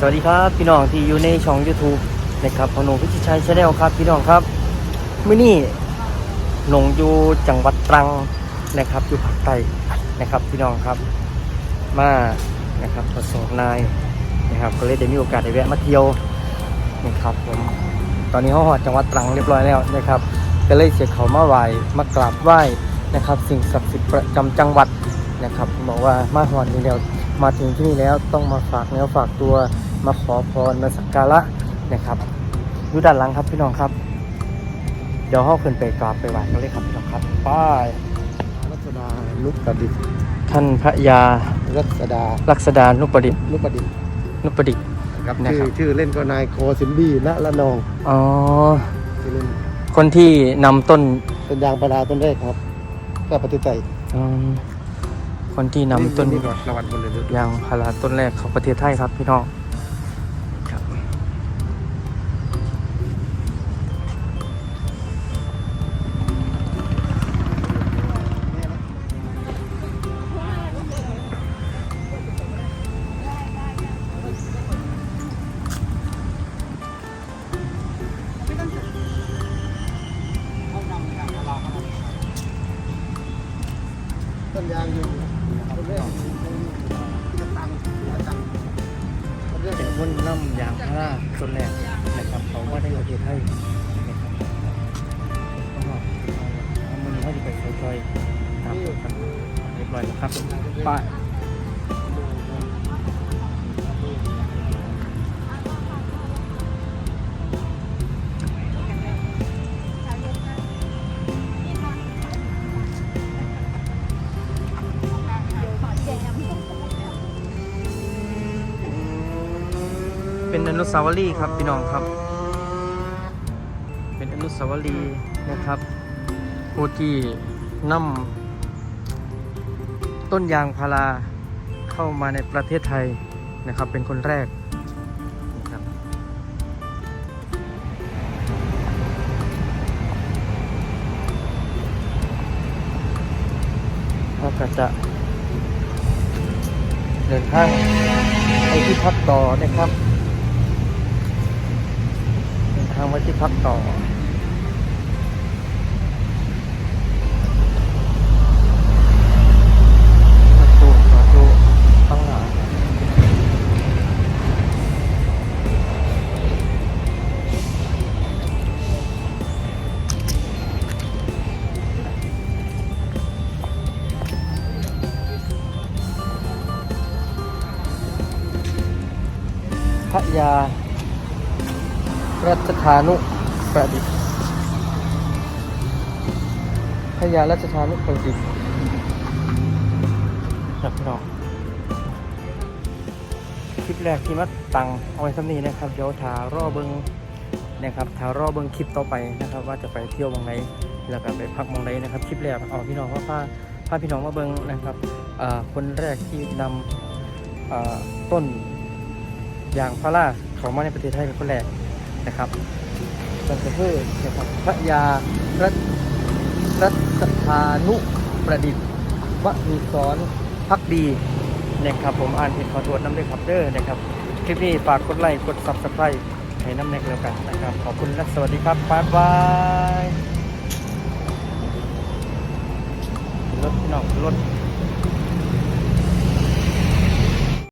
สวัสดีครับพี่น้องที่อยู่ในช่อง YouTube นะครับพนงพิชิตชัยชาแนลครับพี่น้องครับมื้อนี้หนงอยู่จังหวัดตรังนะครับอยู่ภาคใต้นะครับพี่น้องครับมานะครับประสบนายนะครับก็เลยได้มีโอกาสได้แวะมาเที่ยวนะครับผมตอนนี้เขาหอดจังหวัดตรังเรียบร้อยแล้วนะครับก็เลยเสียเขามาไหว้มากราบไหว้นะครับ สิ่งศักดิ์สิทธิ์ประจำจังหวัดนะครับบอกว่ามาหอดนี้แล้วมาถึงที่นี่แล้วต้องมาฝากเนื้อฝากตัว มาขอพรมาสักการะนะครับอยู่ด้านหลังครับพี่น้องครับ เดี๋ยวเขาขึ้นไปกราบไปไหว้กันเลยครับพี่น้องครับไป้ายรัศดานุประดิษฐ์ท่านพระยารัศดาลักษดานุประดิษฐ์นุประดิษฐ์นุประดิษฐ์ ครับนะชื่คอรับชื่อเล่นก็นายโคสินบี้ณละนองอ๋อ ชื่อเล่นคนที่นำต้นเป็นยางพาราต้นแรกครับก็ปฏิเสธอืมคนที่นำต้นนี่ก่อนรางวัลบนเลยด้วยยางพาราต้นแรกของประเทศไทยครับพี่น้อง ต้นยางอยู่ต้นแรกที่ตังตังต้นแรกเป็นคนนำยางพาราต้นแรกนะครับเขาก็ได้ประเทศไทยนะครับก็เอามือนี้เขาจะไปซอยๆตามกันเรียบร้อยแล้วครับไป้าย เป็นอนุสาวรีย์ครับพี่น้องครับ เป็นอนุสาวรีย์นะครับผู้ที่นำต้นยางพาราเข้ามาในประเทศไทยนะครับ เป็นคนแรกนะครับเราก็จะเดินทางไปที่พักต่อนะครับ ทางไปที่พักต่อ ประตูประตูข้างหลังพระยา รัชธานุประดิษฐ์พระยารัชธานุประดิษฐ์ครับพี่น้องคลิปแรกที่มัดตังเอาไว้สำนีนะครับเดี๋ยวถารอเบิงนะครับถารอเบิงคลิปต่อไปนะครับ ว่าจะไปเที่ยววังไหนแล้วก็ไปพักวังไหนนะครับคลิปแรกเอาพี่น้องว่าพาพาพี่น้องมาเบิงนะครับคนแรกที่นำอ่าต้นยางพาราเขามาในประเทศไทยเป็นคนแรก นะครับนั่นก็คือนะครับพระยารัตรัตธานุประดิษฐ์วมีสอนพักดีนะครับผมอ่านผิดขอโทษน้ำด้วยครับเด้อนะครับ คลิปนี้ฝากกดไลค์กด subscribe ให้น้ำแน็กแล้วกันนะครับ ขอบคุณและสวัสดีครับบ๊ายบายรถพี่น้องรถ